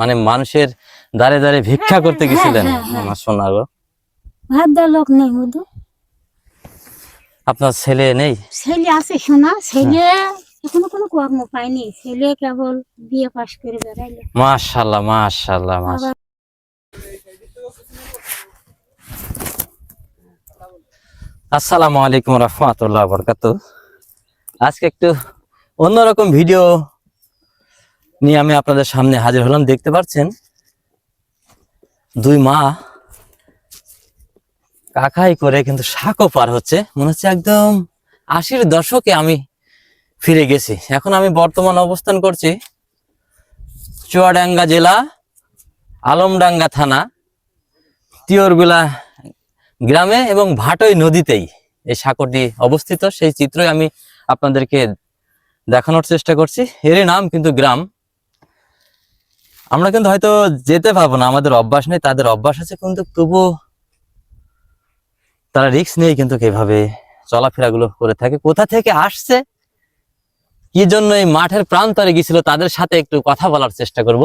মানে মানুষের দাঁড়ে দাঁড়ে ভিক্ষা করতে গেছিলেন। হ্যাঁ, হ্যাঁ। আমার সোনা গো ভাত দেওয়ার লোক নেই আপনার ছেলে নেই? ছেলে আছে শোনা ছেলে এখনও কোনো কর্ম পায়নি। ছেলে কেবল বিয়ে পাশ করে বেড়াইলো। মাশাল্লাহ মাশাল্লাহ মাশাল্লাহ আসসালামু আলাইকুম রহমতুল্লাহ বরকাত আজকে একটু অন্যরকম ভিডিও নিয়ে আমি আপনাদের সামনে হাজির হলাম। দেখতে পাচ্ছেন, দুই মা কাকাই করে কিন্তু শাকও পার হচ্ছে। মনে হচ্ছে একদম আশির দশকে আমি ফিরে গেছি। এখন আমি বর্তমান অবস্থান করছি চুয়াডাঙ্গা জেলা, আলমডাঙ্গা থানা, তিওরবিলা গ্রামে এবং ভাটই নদীতেই এই সাঁকরটি অবস্থিত। সেই চিত্রই আমি আপনাদেরকে দেখানোর চেষ্টা করছি। এরই নাম কিন্তু গ্রাম। আমরা কিন্তু হয়তো যেতে পারব না, আমাদের অভ্যাস নেই, তাদের অভ্যাস আছে কিন্তু তবুও তারা রিস্ক নিয়ে কিন্তু এভাবে চলাফেরাগুলো করে থাকে, কোথা থেকে আসছে, কি জন্য এই মাঠের প্রান্তরে গেছিল তাদের সাথে একটু কথা বলার চেষ্টা করব।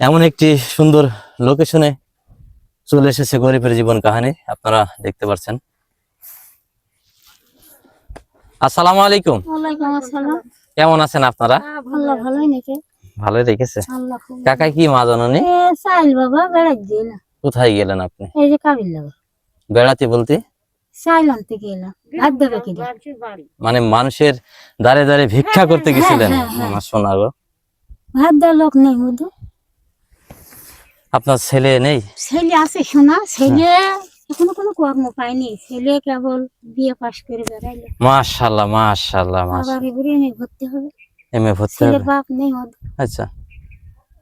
এমন একটি সুন্দর লোকেশনে চলে এসেছে গরিবের জীবন কাহিনী, আপনারা দেখতে পাচ্ছেন আসসালামু আলাইকুম। কেমন আছেন আপনারা? আল্লাহ ভালোই নাকি? ভালোই রেখেছে কাকা কি মা জাননি? বাবা বেড়াই কোথায় গেলেন আপনি? এই যে কাবিল বেড়াতে বলতে? চাইল গেলাম ভাত দেবে কি মানে মানুষের দাঁড়ে দাঁড়ে ভিক্ষা করতে গেছিলেন? হ্যাঁ, হ্যাঁ। আমার সোনা গো। ভাত দেওয়ার লোক নেই মধু। আপনার ছেলে নেই? ছেলে আছে শোনা। ছেলে এখনও কোনো কর্ম পায়নি ছেলে কেবল বিয়ে পাশ করে বেড়াইলো। মাশাল্লাহ আবার এবারে এনে ভর্তি হবে। এম এ ভর্তি হবে। বাপ নেই আচ্ছা।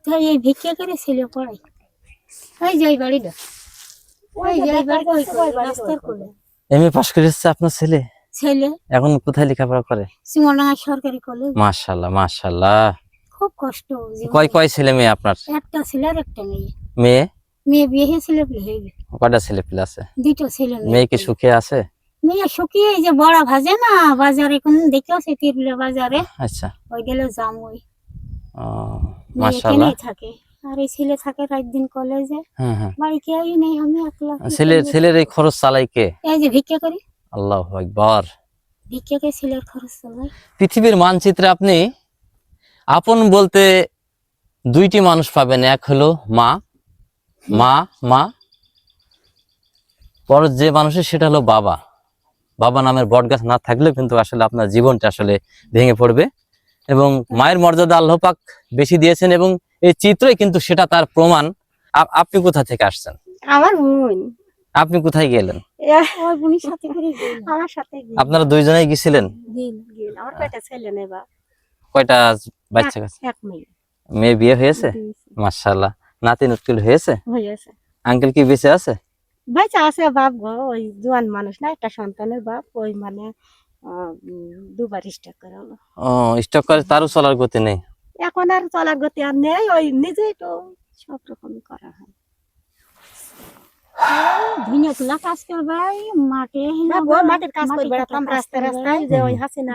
তাই এই ভিক্ষা করে ছেলে পড়াই ওই যাই বাড়িটা। ওই যাই ওই করে, রাস্তার কোলে। এম এ পাশ করে এসেছে আপনার ছেলে? ছেলে। এখন কোথায় লেখাপড়া করে? সরকারি কলেজ। মাশাল্লাহ মাশাল্লাহ। খুব কষ্ট। কয় কয় ছেলে মেয়ে আপনার? একটা ছেলে আর একটা মেয়ে। মেয়ে? মেয়ে বিয়ে হয়েছিল বিয়ে হয়ে কয়টা ছেলে পেলে আছে? দুটো ছেলে মেয়ে। কি সুখে আছে? মেয়ে শুকিয়ে এই যে বড়া ভাজে না বাজারে কোন দেখেও সে তিরবিলা বাজারে। আচ্ছা। ওই গেলে যাম ওই ও এখানেই থাকে। আর এই ছেলে থাকে রাত দিন কলেজে। হ্যাঁ হ্যাঁ। বাড়ি কেউই নেই আমি একলা। ছেলের ছেলের এই খরচ চালাই কে? এই যে ভিক্ষা করি। আল্লাহ একবার ভিক্ষা করে ছেলের খরচ চালাই। পৃথিবীর মানচিত্রে আপনি আপন বলতে দুইটি মানুষ পাবেন। এক হলো মা মা মা পর যে মানুষের সেটা হলো বাবা। বাবা নামের বটগাছ না থাকলেও কিন্তু আসলে আপনার জীবনটা আসলে ভেঙে পড়বে এবং মায়ের মর্যাদা আল্লাহ পাক বেশি দিয়েছেন এবং এই চিত্রই কিন্তু সেটা তার প্রমাণ। আপনি কোথা থেকে আসছেন? আমার বোন। আপনি কোথায় গেলেন? আপনারা দুইজনে গেছিলেন? কয়টা বাচ্চা মেয়ে। বিয়ে হয়েছে। মার্শাল্লাহ নাতি নুটকিল হয়েছে? হয়েছে। আঙ্কেল কি বেঁচে আছে? বাচ্চা আছে বাপ গো ওই জোয়ান মানুষ না একটা সন্তানের বাপ ওই মানে দুবার স্টাক করা হলো ও স্টক করে তারও চলার গতি নেই এখন আর চলার গতি আর নেই ওই নিজেই তো সব রকমই করা হয় ধুইয়া তুলা কাজ করবে মাঠে না গো, মাটির কাজ করে বেড়াতাম রাস্তায় রাস্তায় যে ওই হাসিনা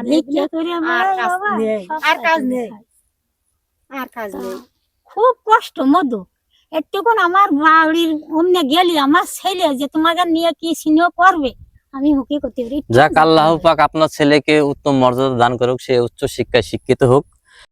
আর কাজ নেই, সব আর কাজ করে নেই। খাই। আর কাজ নেই খুব কষ্ট মধু একটুকুন আমার বাড়ির অমনে গেলি, আমার ছেলে যে তোমাকে নিয়ে কি সিনেও করবে? আমি হুকি করতে পারি। যাক, আল্লাহ পাক আপনার ছেলেকে উত্তম মর্যাদা দান করুক, সে উচ্চ শিক্ষায় শিক্ষিত হোক।